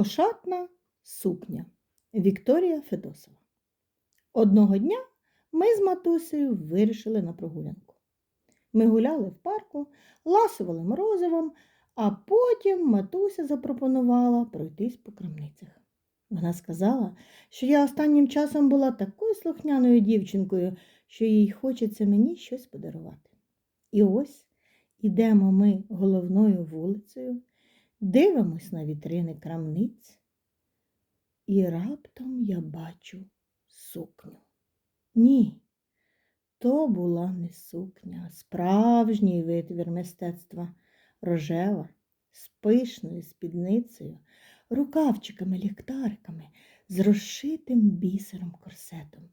Ошатна сукня Вікторія Федосова. Одного дня ми з матусею вирішили на прогулянку. Ми гуляли в парку, ласували морозивом, а потім матуся запропонувала пройтись по крамницях. Вона сказала, що я останнім часом була такою слухняною дівчинкою, що їй хочеться мені щось подарувати. І ось ідемо ми головною вулицею, дивимось на вітрини крамниць, і раптом я бачу сукню. Ні, то була не сукня, а справжній витвір мистецтва, рожева, з пишною спідницею, рукавчиками, ліхтариками, з розшитим бісером корсетом.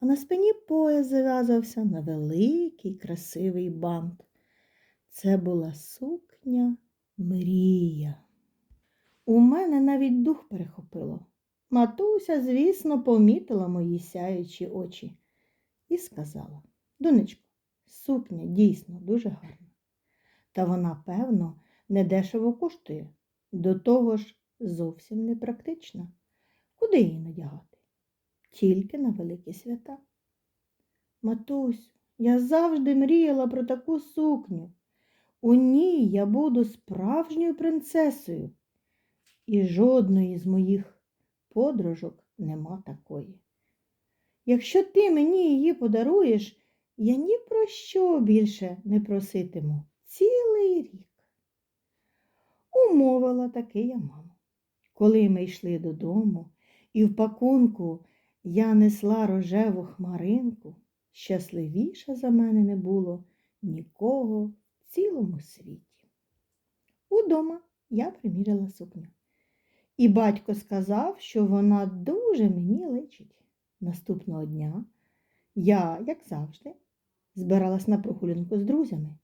А на спині пояс зав'язався на великий красивий бант. Це була сукня мрія. У мене навіть дух перехопило. Матуся, звісно, помітила мої сяючі очі і сказала: Донечко, сукня дійсно дуже гарна. Та вона, певно, недешево коштує, до того ж зовсім не практична. Куди її надягати? Тільки на великі свята. Матусь, я завжди мріяла про таку сукню. У ній я буду справжньою принцесою, і жодної з моїх подружок нема такої. Якщо ти мені її подаруєш, я ні про що більше не проситиму цілий рік. Умовила таки я маму. Коли ми йшли додому, і в пакунку я несла рожеву хмаринку, щасливіше за мене не було нікого цілому світі. Удома я приміряла сукню. І батько сказав, що вона дуже мені личить. Наступного дня я, як завжди, збиралась на прогулянку з друзями.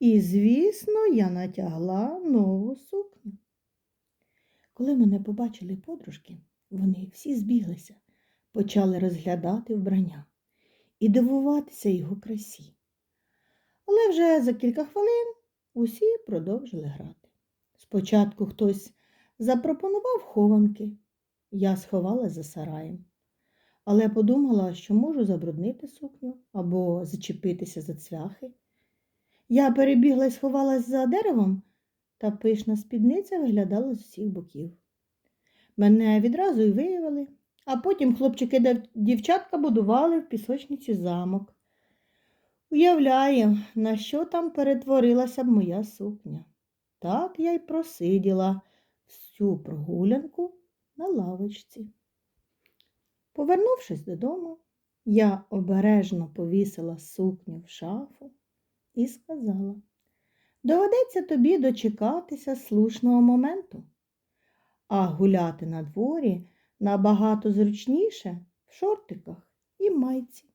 І, звісно, я натягла нову сукню. Коли мене побачили подружки, вони всі збіглися, почали розглядати вбрання і дивуватися його красі. Але вже за кілька хвилин усі продовжили грати. Спочатку хтось запропонував хованки, я сховалась за сараєм, але подумала, що можу забруднити сукню або зачепитися за цвяхи. Я перебігла і сховалась за деревом, та пишна спідниця виглядала з усіх боків. Мене відразу й виявили, а потім хлопчики дівчатка будували в пісочниці замок. Уявляю, на що там перетворилася б моя сукня. Так я й просиділа всю прогулянку на лавочці. Повернувшись додому, я обережно повісила сукню в шафу і сказала, доведеться тобі дочекатися слушного моменту, а гуляти на дворі набагато зручніше в шортиках і майці.